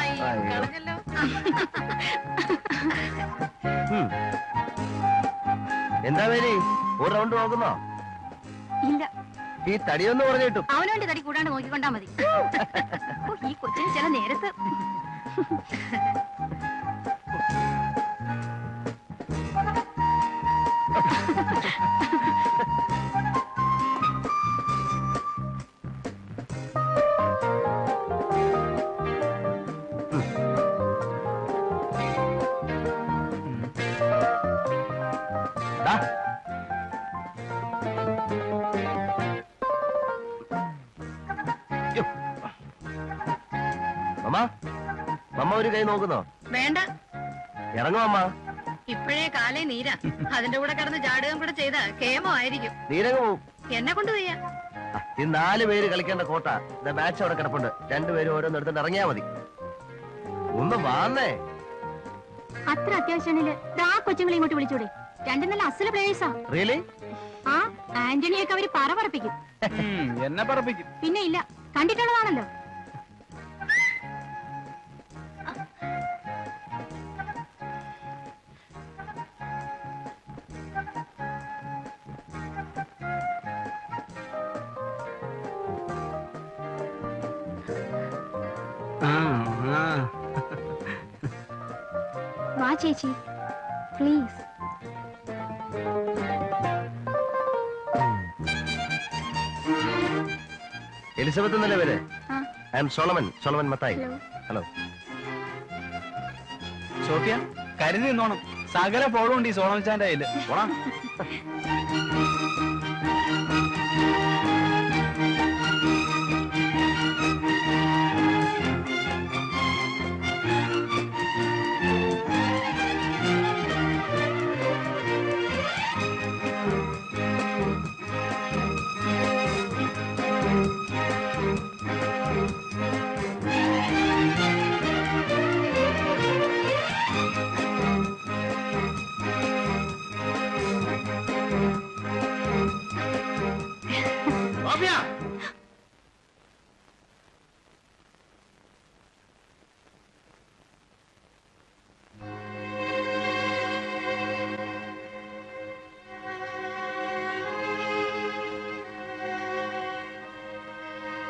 അയ്യോ, അയ്യോ. കളഞ്ഞല്ലോ. ഉം. എന്താ വേലി? ഒരു റൗണ്ട് നോക്കുന്നോ? ഇല്ല. ഈ തടിയൊന്ന് പറഞ്ഞു കിട്ടും. അവനോണ്ട് തടി കൂടാണ്ട് നോക്കിക്കൊണ്ടാ മതി. ഓ, ഈ കൊച്ചിന് ചില നേരത്ത് മമ്മ മമ്മ ഒരു കൈ നോക്കുന്നോ? വേണ്ട. ഇറങ്ങോ അമ്മ ഇപ്പോഴേ കാലേ നീര. അതിന്റെ കൂടെ കടന്ന് ജാടകം കൂടെ ചെയ്ത കേമമായിരിക്കും നീരങ്ങ് പോവും. എന്നെ കൊണ്ട് വയ്യ. ഈ നാല് പേര് കളിക്കേണ്ട കോട്ട മാച്ച് അവിടെ കിടപ്പുണ്ട്. രണ്ടുപേരും ഓരോന്ന് എടുത്തിട്ട് ഇറങ്ങിയാ മതി. ഒന്ന് വാന്നേ. അത്ര അത്യാവശ്യമില്ല ആ കൊച്ചുങ്ങളെ ഇങ്ങോട്ട് വിളിച്ചൂടെ. രണ്ടും നല്ല അസല പ്ലേയേഴ്സാ റിയലി ആ ആന്റണിയൊക്കെ അവർ പറ പറപ്പിക്കും. എന്നെ പറപ്പിക്കും. പിന്നെ ഇല്ല കണ്ടിട്ടുള്ളതാണല്ലോ. വാ ചേച്ചി. പ്ലീസ് എലിസബത്ത് എന്നല്ലേ പേര്? I am Solomon Solomon Mathai. Hello Sophia കരുതി നിന്നോണം. സകല പോളുണ്ട് ഈ സോളമിച്ചാന്റെ കയ്യിൽ. പോടാ